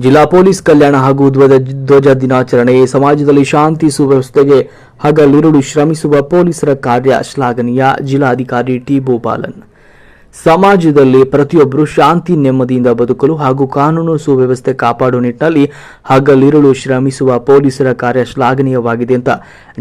ಜಿಲ್ಲಾ ಪೊಲೀಸ್ ಕಲ್ಯಾಣ ಹಾಗೂ ಧ್ವಜ ಧ್ವಜ ದಿನಾಚರಣೆ ಸಮಾಜದಲ್ಲಿ ಶಾಂತಿ ಸುವ್ಯವಸ್ಥೆಗೆ ಹಗಲಿರುಳು ಶ್ರಮಿಸುವ ಪೊಲೀಸರ ಕಾರ್ಯ ಶ್ಲಾಘನೀಯ. ಜಿಲ್ಲಾಧಿಕಾರಿ ಟಿ ಭೂಪಾಲನ್ ಸಮಾಜದಲ್ಲಿ ಪ್ರತಿಯೊಬ್ಬರು ಶಾಂತಿ, ನೆಮ್ಮದಿಯಿಂದ ಬದುಕಲು ಹಾಗೂ ಕಾನೂನು ಸುವ್ಯವಸ್ಥೆ ಕಾಪಾಡುವ ನಿಟ್ಟಿನಲ್ಲಿ ಹಗಲಿರುಳು ಶ್ರಮಿಸುವ ಪೊಲೀಸರ ಕಾರ್ಯ ಶ್ಲಾಘನೀಯವಾಗಿದೆ ಅಂತ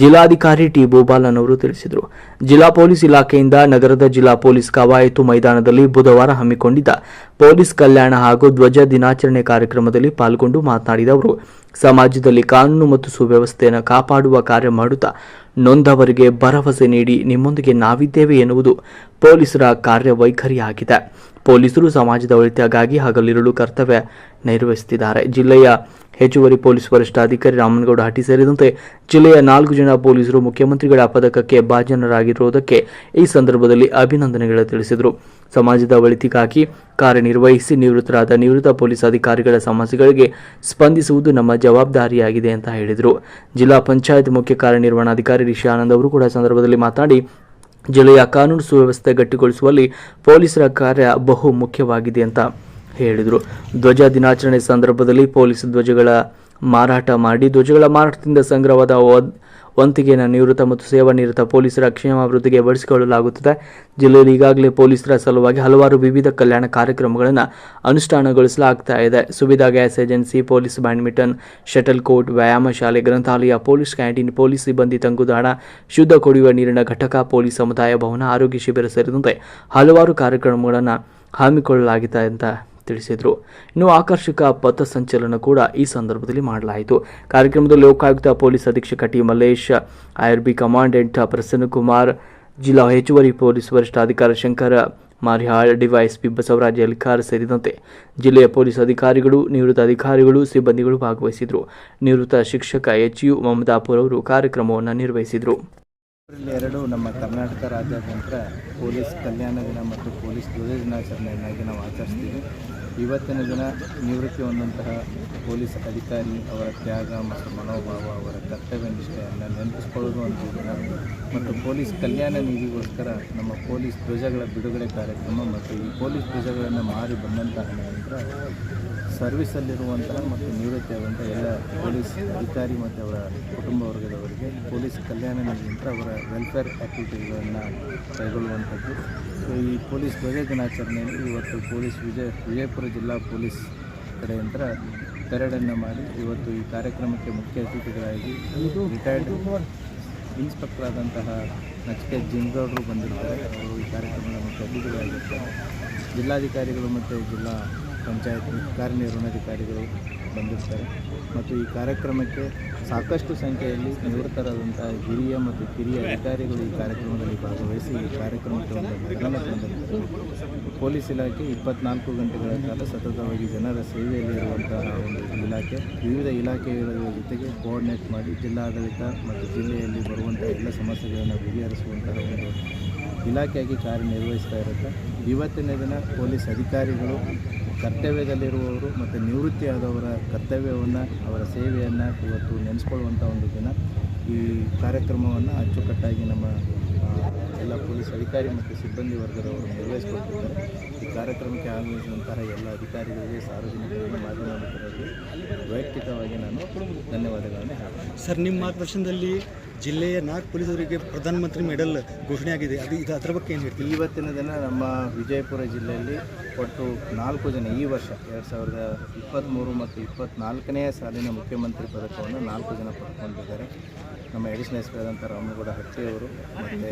ಜಿಲ್ಲಾಧಿಕಾರಿ ಟಿ. ಭೂಪಾಲನ್ ಅವರು ತಿಳಿಸಿದರು. ಜಿಲ್ಲಾ ಪೊಲೀಸ್ ಇಲಾಖೆಯಿಂದ ನಗರದ ಜಿಲ್ಲಾ ಪೊಲೀಸ್ ಕವಾಯತು ಮೈದಾನದಲ್ಲಿ ಬುಧವಾರ ಹಮ್ಮಿಕೊಂಡಿದ್ದ ಪೊಲೀಸ್ ಕಲ್ಯಾಣ ಹಾಗೂ ಧ್ವಜ ದಿನಾಚರಣೆ ಕಾರ್ಯಕ್ರಮದಲ್ಲಿ ಪಾಲ್ಗೊಂಡು ಮಾತನಾಡಿದ ಅವರು, ಸಮಾಜದಲ್ಲಿ ಕಾನೂನು ಮತ್ತು ಸುವ್ಯವಸ್ಥೆಯನ್ನು ಕಾಪಾಡುವ ಕಾರ್ಯ ಮಾಡುತ್ತಾ ನೊಂದವರಿಗೆ ಭರವಸೆ ನೀಡಿ ನಿಮ್ಮೊಂದಿಗೆ ನಾವಿದ್ದೇವೆ ಎನ್ನುವುದು ಪೊಲೀಸರ ಕಾರ್ಯವೈಖರಿಯಾಗಿದೆ. ಪೊಲೀಸರು ಸಮಾಜದ ಒಳಿತಿಗಾಗಿ ಹಗಲಿರುಳು ಕರ್ತವ್ಯ ನಿರ್ವಹಿಸುತ್ತಿದ್ದಾರೆ. ಜಿಲ್ಲೆಯ ಹೆಚ್ಚುವರಿ ಪೊಲೀಸ್ ವರಿಷ್ಠಾಧಿಕಾರಿ ರಾಮನಗೌಡ ಹಟ್ಟಿ ಸೇರಿದಂತೆ ಜಿಲ್ಲೆಯ ನಾಲ್ಕು ಜನ ಪೊಲೀಸರು ಮುಖ್ಯಮಂತ್ರಿಗಳ ಪದಕಕ್ಕೆ ಭಾಜನರಾಗಿರುವುದಕ್ಕೆ ಈ ಸಂದರ್ಭದಲ್ಲಿ ಅಭಿನಂದನೆಗಳು ತಿಳಿಸಿದರು. ಸಮಾಜದ ಒಳಿತಿಗಾಗಿ ಕಾರ್ಯನಿರ್ವಹಿಸಿ ನಿವೃತ್ತರಾದ ನಿವೃತ್ತ ಪೊಲೀಸ್ ಅಧಿಕಾರಿಗಳ ಸಮಸ್ಯೆಗಳಿಗೆ ಸ್ಪಂದಿಸುವುದು ನಮ್ಮ ಜವಾಬ್ದಾರಿಯಾಗಿದೆ ಅಂತ ಹೇಳಿದರು. ಜಿಲ್ಲಾ ಪಂಚಾಯತ್ ಮುಖ್ಯ ಕಾರ್ಯನಿರ್ವಹಣಾಧಿಕಾರಿ ರಿಷಿ ಆನಂದ್ ಅವರು ಕೂಡ ಸಂದರ್ಭದಲ್ಲಿ ಮಾತನಾಡಿ, ಜಿಲ್ಲೆಯ ಕಾನೂನು ಸುವ್ಯವಸ್ಥೆ ಗಟ್ಟಿಗೊಳಿಸುವಲ್ಲಿ ಪೊಲೀಸರ ಕಾರ್ಯ ಬಹು ಮುಖ್ಯವಾಗಿದೆ ಅಂತ ಹೇಳಿದರು. ಧ್ವಜ ದಿನಾಚರಣೆ ಸಂದರ್ಭದಲ್ಲಿ ಪೊಲೀಸ್ ಧ್ವಜಗಳ ಮಾರಾಟ ಮಾಡಿ ಧ್ವಜಗಳ ಮಾರಾಟದಿಂದ ಸಂಗ್ರಹವಾದ ವಂತಿಗೆಯನ್ನು ನಿವೃತ್ತ ಮತ್ತು ಸೇವಾನಿರತ ಪೊಲೀಸರ ಕ್ಷೇಮಾಭಿವೃದ್ಧಿಗೆ ಬಳಸಿಕೊಳ್ಳಲಾಗುತ್ತದೆ. ಜಿಲ್ಲೆಯಲ್ಲಿ ಈಗಾಗಲೇ ಪೊಲೀಸರ ಸಲುವಾಗಿ ಹಲವಾರು ವಿವಿಧ ಕಲ್ಯಾಣ ಕಾರ್ಯಕ್ರಮಗಳನ್ನು ಅನುಷ್ಠಾನಗೊಳಿಸಲಾಗ್ತಾ ಇದೆ. Suvidha gas agency, police badminton, shuttle court, ವ್ಯಾಯಾಮ ಶಾಲೆ, ಗ್ರಂಥಾಲಯ, ಪೊಲೀಸ್ ಕ್ಯಾಂಟೀನ್, ಪೊಲೀಸ್ ಸಿಬ್ಬಂದಿ ತಂಗುದಾಣ, ಶುದ್ಧ ಕುಡಿಯುವ ನೀರಿನ ಘಟಕ, ಪೊಲೀಸ್ ಸಮುದಾಯ ಭವನ, ಆರೋಗ್ಯ ಶಿಬಿರ ಸೇರಿದಂತೆ ಹಲವಾರು ಕಾರ್ಯಕ್ರಮಗಳನ್ನು ಹಮ್ಮಿಕೊಳ್ಳಲಾಗಿದೆ ಅಂತ ತಿಳಿಸಿದರು. ಇನ್ನು ಆಕರ್ಷಕ ಪಥ ಸಂಚಲನ ಕೂಡ ಈ ಸಂದರ್ಭದಲ್ಲಿ ಮಾಡಲಾಯಿತು. ಕಾರ್ಯಕ್ರಮದ ಲೋಕಾಯುಕ್ತ ಪೊಲೀಸ್ ಅಧೀಕ್ಷಕ T Mallesh IRB commandant Prasannakumar ಜಿಲ್ಲಾ ಹೆಚ್ಚುವರಿ ಪೊಲೀಸ್ ವರಿಷ್ಠಾಧಿಕಾರಿ ಶಂಕರ, ಮಾರಿಹಾಳ್ ಡಿವೈಎಸ್ಪಿ ಬಸವರಾಜ್ ಎಲ್ಕಾರ್ ಸೇರಿದಂತೆ ಜಿಲ್ಲೆಯ ಪೊಲೀಸ್ ಅಧಿಕಾರಿಗಳು, ನಿವೃತ್ತ ಅಧಿಕಾರಿಗಳು, ಸಿಬ್ಬಂದಿಗಳು ಭಾಗವಹಿಸಿದರು. ನಿವೃತ್ತ ಶಿಕ್ಷಕ ಎಚ್ ಯು ಮಮತಾಪುರ್ ಅವರು ಕಾರ್ಯಕ್ರಮವನ್ನು ನಿರ್ವಹಿಸಿದರು. ಎರಡು ನಮ್ಮ ಕರ್ನಾಟಕ ರಾಜ್ಯಾದ್ಯಂತ ಪೊಲೀಸ್ ಕಲ್ಯಾಣ ದಿನ ಮತ್ತು ಪೊಲೀಸ್ ಧ್ವಜ ದಿನಾಚರಣೆಯನ್ನಾಗಿ ನಾವು ಆಚರಿಸ್ತೀವಿ. ಇವತ್ತಿನ ದಿನ ನಿವೃತ್ತಿ ಹೊಂದಂತಹ ಪೊಲೀಸ್ ಅಧಿಕಾರಿ ಅವರ ತ್ಯಾಗ ಮತ್ತು ಮನೋಭಾವ, ಅವರ ಕರ್ತವ್ಯ ನಿಷ್ಠೆಯನ್ನು ನೆನಪಿಸ್ಕೊಳ್ಳೋದು ಅಂತ ಮತ್ತು ಪೊಲೀಸ್ ಕಲ್ಯಾಣ ನಿಧಿಗೋಸ್ಕರ ನಮ್ಮ ಪೊಲೀಸ್ ಧ್ವಜಗಳ ಬಿಡುಗಡೆ ಕಾರ್ಯಕ್ರಮ ಮತ್ತು ಈ ಪೊಲೀಸ್ ಧ್ವಜಗಳನ್ನು ಮಾರಿ ಬಂದಂತಹ ನಂತರ ಸರ್ವಿಸಲ್ಲಿರುವಂತಹ ಮತ್ತು ನಿವೃತ್ತಿಯಾದಂಥ ಎಲ್ಲ ಪೊಲೀಸ್ ಅಧಿಕಾರಿ ಮತ್ತು ಅವರ ಕುಟುಂಬ ವರ್ಗದವರಿಗೆ ಪೊಲೀಸ್ ಕಲ್ಯಾಣ ನಿಧಿಯಿಂದ ಅವರ ವೆಲ್ಫೇರ್ ಆ್ಯಕ್ಟಿವಿಟಿಗಳನ್ನು ಕೈಗೊಳ್ಳುವಂಥದ್ದು. ಸೊ ಈ ಪೊಲೀಸ್ ಧ್ವಜ ದಿನಾಚರಣೆಯಲ್ಲಿ ಇವತ್ತು ಪೊಲೀಸ್ ವಿಜಯ, ವಿಜಯಪುರ ಜಿಲ್ಲಾ ಪೊಲೀಸ್ ಕಡೆಯಿಂದ ಪೆರೇಡನ್ನು ಮಾಡಿ ಇವತ್ತು ಈ ಕಾರ್ಯಕ್ರಮಕ್ಕೆ ಮುಖ್ಯ ಅತಿಥಿಗಳಾಗಿ ರಿಟೈರ್ಡ್ ಇನ್ಸ್ಪೆಕ್ಟರ್ ಆದಂತಹ ನಚಿಕೆ ಜಿಂಗೌಡರು ಬಂದಿರ್ತಾರೆ. ಅವರು ಈ ಕಾರ್ಯಕ್ರಮದ ಮುಖ್ಯ ಅತಿಥಿಗಳಾಗಿರ್ತಾರೆ. ಜಿಲ್ಲಾಧಿಕಾರಿಗಳು ಮತ್ತು ಜಿಲ್ಲಾ ಪಂಚಾಯತ್ ಕಾರ್ಯನಿರ್ವಹಣಾಧಿಕಾರಿಗಳು ಬಂದಿರ್ತಾರೆ. ಮತ್ತು ಈ ಕಾರ್ಯಕ್ರಮಕ್ಕೆ ಸಾಕಷ್ಟು ಸಂಖ್ಯೆಯಲ್ಲಿ ನಿವೃತ್ತರಾದಂಥ ಹಿರಿಯ ಮತ್ತು ಕಿರಿಯ ಅಧಿಕಾರಿಗಳು ಈ ಕಾರ್ಯಕ್ರಮದಲ್ಲಿ ಭಾಗವಹಿಸಿ ಈ ಕಾರ್ಯಕ್ರಮಕ್ಕೆ ಒಂದು ಪೊಲೀಸ್ ಇಲಾಖೆ ಇಪ್ಪತ್ನಾಲ್ಕು ಗಂಟೆಗಳ ಕಾಲ ಸತತವಾಗಿ ಜನರ ಸೇವೆಯಲ್ಲಿ ಇರುವಂತಹ ಒಂದು ಇಲಾಖೆ. ವಿವಿಧ ಇಲಾಖೆಗಳ ಜೊತೆಗೆ ಕೋಆರ್ಡಿನೇಟ್ ಮಾಡಿ ಜಿಲ್ಲಾಡಳಿತ ಮತ್ತು ಜಿಲ್ಲೆಯಲ್ಲಿ ಬರುವಂಥ ಎಲ್ಲ ಸಮಸ್ಯೆಗಳನ್ನು ಬಗೆಹರಿಸುವಂತಹ ಒಂದು ಇಲಾಖೆಯಾಗಿ ಕಾರ್ಯನಿರ್ವಹಿಸ್ತಾ ಇರುತ್ತೆ. ಇವತ್ತಿನ ದಿನ ಪೊಲೀಸ್ ಅಧಿಕಾರಿಗಳು ಕರ್ತವ್ಯದಲ್ಲಿರುವವರು ಮತ್ತು ನಿವೃತ್ತಿಯಾದವರ ಕರ್ತವ್ಯವನ್ನು ಅವರ ಸೇವೆಯನ್ನು ಇವತ್ತು ನೆನೆಸ್ಕೊಳ್ಳುವಂಥ ಒಂದು ದಿನ. ಈ ಕಾರ್ಯಕ್ರಮವನ್ನು ಅಚ್ಚುಕಟ್ಟಾಗಿ ನಮ್ಮ ಎಲ್ಲ ಪೊಲೀಸ್ ಅಧಿಕಾರಿ ಮತ್ತು ಸಿಬ್ಬಂದಿ ವರ್ಗದವರು ನಿರ್ವಹಿಸಿಕೊಟ್ಟಿದ್ದಾರೆ. ಈ ಕಾರ್ಯಕ್ರಮಕ್ಕೆ ಆಗಮಿಸಿದಂತಹ ಎಲ್ಲ ಅಧಿಕಾರಿಗಳಿಗೆ ಸಾರ್ವಜನಿಕರಿಗೆ ಮಾಧ್ಯಮ ಮಿತ್ರರಿಗೆ ವೈಯಕ್ತಿಕವಾಗಿ ನಾನು ಧನ್ಯವಾದಗಳನ್ನು ಹೇಳ್ತೀನಿ. ಸರ್ ನಿಮ್ಮ ಮಾರ್ಗದರ್ಶನದಲ್ಲಿ ಜಿಲ್ಲೆಯ ನಾಲ್ಕು ಪೊಲೀಸರಿಗೆ ಪ್ರಧಾನಮಂತ್ರಿ ಮೆಡಲ್ ಘೋಷಣೆ ಆಗಿದೆ ಅದು ಇದು ಅದರ ಬಗ್ಗೆ ಏನು ಹೇಳ್ತೀವಿ ಇವತ್ತಿನ ದಿನ ನಮ್ಮ ವಿಜಯಪುರ ಜಿಲ್ಲೆಯಲ್ಲಿ ಒಟ್ಟು ನಾಲ್ಕು ಜನ ಈ ವರ್ಷ ಎರಡು ಸಾವಿರದ ಇಪ್ಪತ್ತ್ಮೂರು ಮತ್ತು ಇಪ್ಪತ್ತ್ನಾಲ್ಕನೇ ಸಾಲಿನ ಮುಖ್ಯಮಂತ್ರಿ ಪದಕವನ್ನು ನಾಲ್ಕು ಜನ ಪಡ್ಕೊಂಡಿದ್ದಾರೆ. ನಮ್ಮ ಎಡಿಷನಲ್ ಎಸ್ ಪಿ ಆದಂಥ ರಾಮಗೌಡ ಹಟ್ಟಿಯವರು ಮತ್ತು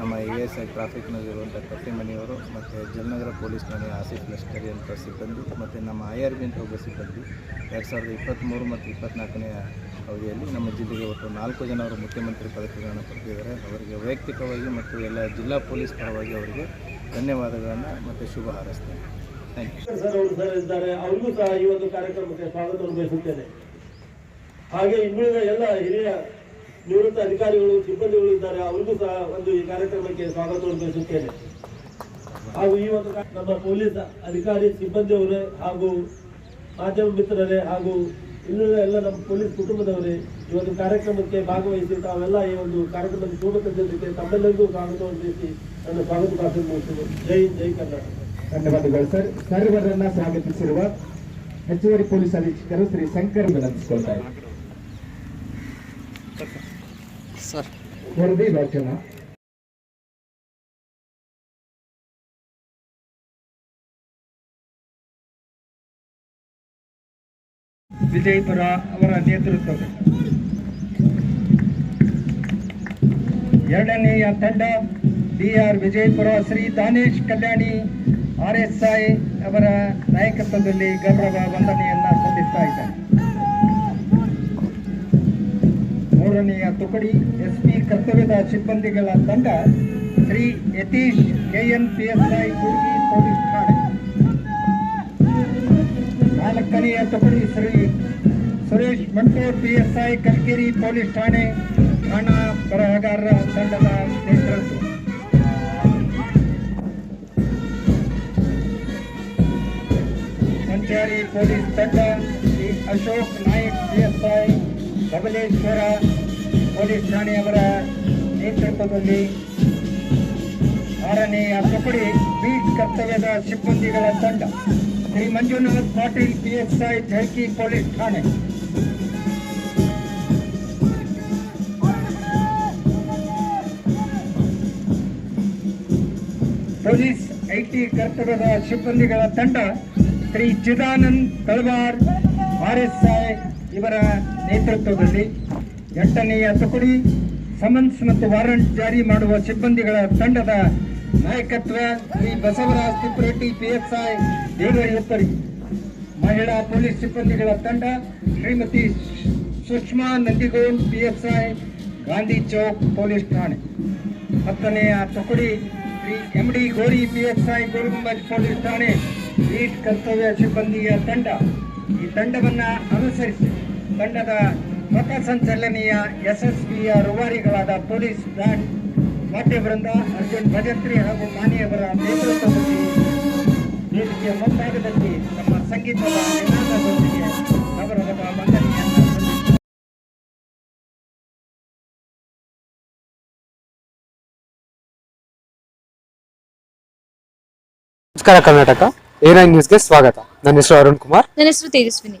ನಮ್ಮ ಎ ಎಸ್ ಐ ಟ್ರಾಫಿಕ್ನಲ್ಲಿರುವಂಥ ಕಟ್ಟಿಮನಿಯವರು ಮತ್ತು ಜಲನಗರ ಪೊಲೀಸ್ ಠಾಣೆಯ ಆಸಿಫ್ ಲಷ್ಕರಿ ಅಂತ ಸಿಬ್ಬಂದಿ ಮತ್ತು ನಮ್ಮ ಐ ಆರ್ ಬಿ ಅಂತ ಒಬ್ಬ ಸಿಬ್ಬಂದಿ ಎರಡು ಸಾವಿರದ ಇಪ್ಪತ್ತ್ಮೂರು ಮತ್ತು ಇಪ್ಪತ್ತ್ನಾಲ್ಕನೇ ಅವಧಿಯಲ್ಲಿ ನಮ್ಮ ಜಿಲ್ಲೆಗೆ ಒಟ್ಟು ನಾಲ್ಕು ಜನ ಅವರು ಮುಖ್ಯಮಂತ್ರಿ ಪದಕಗಳನ್ನು ಪಡೆದಿದ್ದಾರೆ. ಅವರಿಗೆ ವೈಯಕ್ತಿಕವಾಗಿ ಮತ್ತು ಎಲ್ಲ ಜಿಲ್ಲಾ ಪೊಲೀಸ್ ಪರವಾಗಿ ಅವರಿಗೆ ಧನ್ಯವಾದಗಳನ್ನು ಮತ್ತು ಶುಭ ಹಾರೈಸ್ತೇನೆ. ಥ್ಯಾಂಕ್ ಯು ಸರ್ ಸರ್ ಇದ್ದಾರೆ. ಅವರಿಗೂ ಸಹ ಈ ಒಂದು ಕಾರ್ಯಕ್ರಮಕ್ಕೆ ಸ್ವಾಗತವನ್ನು ಬಯಸುತ್ತೇನೆ ಹಾಗೆ ಇನ್ನುಳಿದ ಎಲ್ಲ ಹಿರಿಯ ನಿವೃತ್ತ ಅಧಿಕಾರಿಗಳು, ಸಿಬ್ಬಂದಿಗಳು ಇದ್ದಾರೆ. ಅವರಿಗೂ ಸಹ ಒಂದು ಈ ಕಾರ್ಯಕ್ರಮಕ್ಕೆ ಸ್ವಾಗತವನ್ನು ಬಯಸುತ್ತೇನೆ ಹಾಗೂ ಈ ಒಂದು ನಮ್ಮ ಪೊಲೀಸ್ ಅಧಿಕಾರಿ, ಸಿಬ್ಬಂದಿಯವರೇ ಹಾಗೂ ಮಾಧ್ಯಮ ಮಿತ್ರರೇ ಹಾಗೂ ಇನ್ನುಳಿದ ಎಲ್ಲ ನಮ್ಮ ಪೊಲೀಸ್ ಕುಟುಂಬದವರೇ ಈ ಒಂದು ಕಾರ್ಯಕ್ರಮಕ್ಕೆ ಭಾಗವಹಿಸಿ ತಾವೆಲ್ಲ ಈ ಒಂದು ಶೋಭ ತಂದಿದ್ದಕ್ಕೆ ತಮ್ಮೆಲ್ಲರಿಗೂ ಸ್ವಾಗತವನ್ನು ತಿಳಿಸಿ ನನ್ನ ಸ್ವಾಗತ ಭಾಷಣ ಮುಗಿಸಿದೆ ಜೈ ಜೈ ಕರ್ನಾಟಕ. ಧನ್ಯವಾದಗಳು ಸರ್. ಸರ್ವರನ್ನ ಸ್ವಾಗತಿಸಿರುವ ಹೆಚ್ಚುವರಿ ಪೊಲೀಸ್ ಅಧೀಕ್ಷಕರು ಶ್ರೀ ಶಂಕರ್ ವಿನಂತಿಸಿಕೊಳ್ತಾರೆ ವರದಿ ವಾಚನ ವಿಜಯಪುರ ಅವರ ನೇತೃತ್ವದ ಎರಡನೆಯ ತಂಡ D R Vijayapura Shri Danesh Kalyani R S I ಅವರ ನಾಯಕತ್ವದಲ್ಲಿ ಗೌರವ ವಂದನೆಯನ್ನ ಸಲ್ಲಿಸ್ತಾ ಇದ್ದಾರೆ. ಮೂರನೆಯ ತುಕಡಿ ಎಸ್ ಪಿ ಕರ್ತವ್ಯದ ಸಿಬ್ಬಂದಿಗಳ ತಂಡ Shri Yatish K N PSI ಗುರ್ಗಿ police ಠಾಣೆ. ನಾಲ್ಕನೆಯ ತುಕಡಿ Shri Suresh Mantur P S I Kalkeri police ಠಾಣೆ ಠಾಣಾ ಬರಹಗಾರರ ತಂಡದ ನೇತೃತ್ವ. ಸಂಚಾರಿ ಪೊಲೀಸ್ ತಂಡ ಶ್ರೀ ಅಶೋಕ್ ನಾಯಕ್ ಪಿ ಬಬಲೇಶ್ವರ ಪೊಲೀಸ್ ಠಾಣೆಯವರ ನೇತೃತ್ವದಲ್ಲಿ ಆರನೆಯ ತುಕಡಿ ಬೀಟ್ ಕರ್ತವ್ಯದ ಸಿಬ್ಬಂದಿಗಳ ತಂಡ, ಶ್ರೀ ಮಂಜುನಾಥ್ ಪಾಟೀಲ್ ಪಿಎಸ್ಐ ಜೈಕಿ ಪೊಲೀಸ್ ಠಾಣೆ. ಪೊಲೀಸ್ ಐಟಿ ಕರ್ತವ್ಯದ ಸಿಬ್ಬಂದಿಗಳ ತಂಡ, ಶ್ರೀ ಚಿದಾನಂದ್ ತಳವಾರ್ ಆರ್ಎಸ್ಐ ಇವರ ನೇತೃತ್ವದಲ್ಲಿ ಎಂಟನೆಯ ತುಕಡಿ ಸಮನ್ಸ್ ಮತ್ತು ವಾರಂಟ್ ಜಾರಿ ಮಾಡುವ ಸಿಬ್ಬಂದಿಗಳ ತಂಡದ ನಾಯಕತ್ವ ಶ್ರೀ ಬಸವರಾಜ್ ತಿಪ್ಪರೆಡ್ಡಿ ಪಿಎಸ್ಐ ದೇವರಿಯುತ್ತರಿ ಮಹಿಳಾ ಪೊಲೀಸ್ ಸಿಬ್ಬಂದಿಗಳ ತಂಡ ಶ್ರೀಮತಿ ಸುಷ್ಮಾ ನಂದಿಗೋನ್ ಪಿಎಸ್ಐ ಗಾಂಧಿ ಚೌಕ್ ಪೊಲೀಸ್ ಠಾಣೆ. ಹತ್ತನೆಯ ತುಕಡಿ Shri M D Gori PSI Gurugumbaz police ಠಾಣೆ ಲೀಡ್ ಕರ್ತವ್ಯ ಸಿಬ್ಬಂದಿಯ ತಂಡ. ಈ ತಂಡವನ್ನು ಅನುಸರಿಸಿ ತಂಡದ ಪಥಸಂಚಲನೆಯ ಯಶಸ್ವಿಯ ರೂವಾರಿಗಳಾದ ಪೊಲೀಸ್ ಬ್ಯಾಂಡ್ ವಾದ್ಯವೃಂದ ಅರ್ಜುನ್ ಭಜಂತ್ರಿ ಹಾಗೂ ಮಾನಿಯವರ ನೇತೃತ್ವದಲ್ಲಿ ವೇದಿಕೆಯ ಮುಂಭಾಗದಲ್ಲಿ ತಮ್ಮ ಸಂಗೀತದ ನಿನಾದದೊಂದಿಗೆ ಗೌರವದ ಮಂಡನೆಯನ್ನು. ನಮಸ್ಕಾರ ಕರ್ನಾಟಕ. ನೈನ್ ನ್ಯೂಸ್ಗೆ ಸ್ವಾಗತ. ನನ್ನ ಹೆಸರು ಅರುಣ್ ಕುಮಾರ್. ನನ್ನ ಹೆಸರು ತೇಜಸ್ವಿನಿ.